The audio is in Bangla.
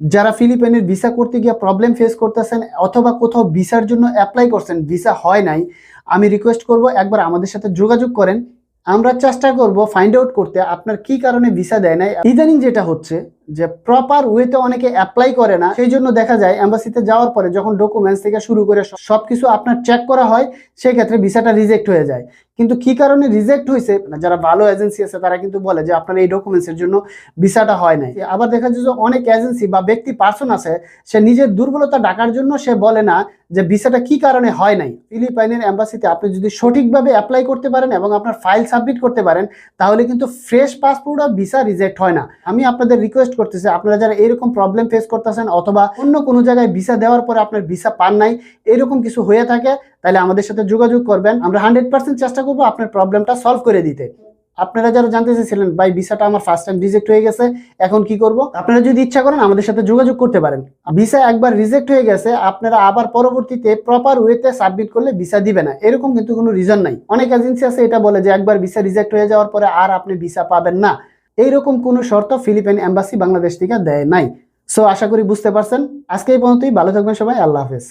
যারা ফিলিপাইনের ভিসা করতে গিয়ে প্রবলেম ফেস করতেছেন অথবা কোথাও ভিসার জন্য অ্যাপ্লাই করছেন, ভিসা হয় নাই, আমি রিকোয়েস্ট করব একবার আমাদের সাথে যোগাযোগ করেন। আমরা চেষ্টা করব ফাইন্ড আউট করতে আপনার কি কারণে ভিসা দেয় নাই। ইদানিং যেটা হচ্ছে যে প্রপার ওয়েতে অনেকে অ্যাপ্লাই করে না সেই জন্য দেখা যায় অ্যাম্বাসিতে যাওয়ার পরে যখন ডকুমেন্টস থেকে শুরু করে সব- কিছু আপনার চেক করা হয় সেই ক্ষেত্রে ভিসাটা রিজেক্ট হয়ে যায়। কিন্তু কি কারণে রিজেক্ট হয়েছে যারা ভালো এজেন্সি আছে, তারা কিন্তু বলে যে আপনার এই ডকুমেন্টসের জন্য ভিসাটা হয় নাই। আবার দেখা যায় যে অনেক এজেন্সি বা ব্যক্তি পার্সন আছে, সে নিজের দুর্বলতা ডাকার জন্য সে বলে না যে ভিসাটা কি কারণে হয় নাই। ফিলিপাইনের অ্যাম্বাসিতে আপনি যদি সঠিকভাবে অ্যাপ্লাই করতে পারেন এবং আপনার ফাইল সাবমিট করতে পারেন, তাহলে কিন্তু ফ্রেশ পাসপোর্ট আর ভিসা রিজেক্ট হয় না। আমি আপনাদের রিকোয়েস্ট করতেছি, আপনারা যারা এরকম প্রবলেম ফেস করতেছেন অথবা অন্য কোনো জায়গায় ভিসা দেওয়ার পরে আপনার ভিসা পান নাই, এরকম কিছু হয়ে থাকে, তাহলে আমাদের সাথে যোগাযোগ করবেন। আমরা হান্ড্রেড পার্সেন্ট চেষ্টা করব আপনার প্রবলেমটা সলভ করে দিতে। আপনারা যারা জানতে চেয়েছিলেন, ভাই ভিসাটা আমার ফার্স্ট টাইম রিজেক্ট হয়ে গেছে, এখন কি করব? আপনারা যদি ইচ্ছা করেন, আমাদের সাথে যোগাযোগ করতে পারেন। ভিসা একবার রিজেক্ট হয়ে গেছে, আপনারা আবার পরবর্তীতে প্রপার ওয়েতে সাবমিট করলে ভিসা দিবে না। এরকম কিন্তু কোনো রিজন নাই। অনেক এজেন্সি আছে, এটা বলে যে একবার ভিসা রিজেক্ট হয়ে যাওয়ার পরে আর আপনি ভিসা পাবেন না। এইরকম কোনো শর্ত ফিলিপাইন এম্বাসি বাংলাদেশ থেকে দেয় নাই। সো আশা করি বুঝতে পারছেন। আজকে এই পর্যন্তই। ভালো থাকবেন সবাই। আল্লাহ হাফেজ।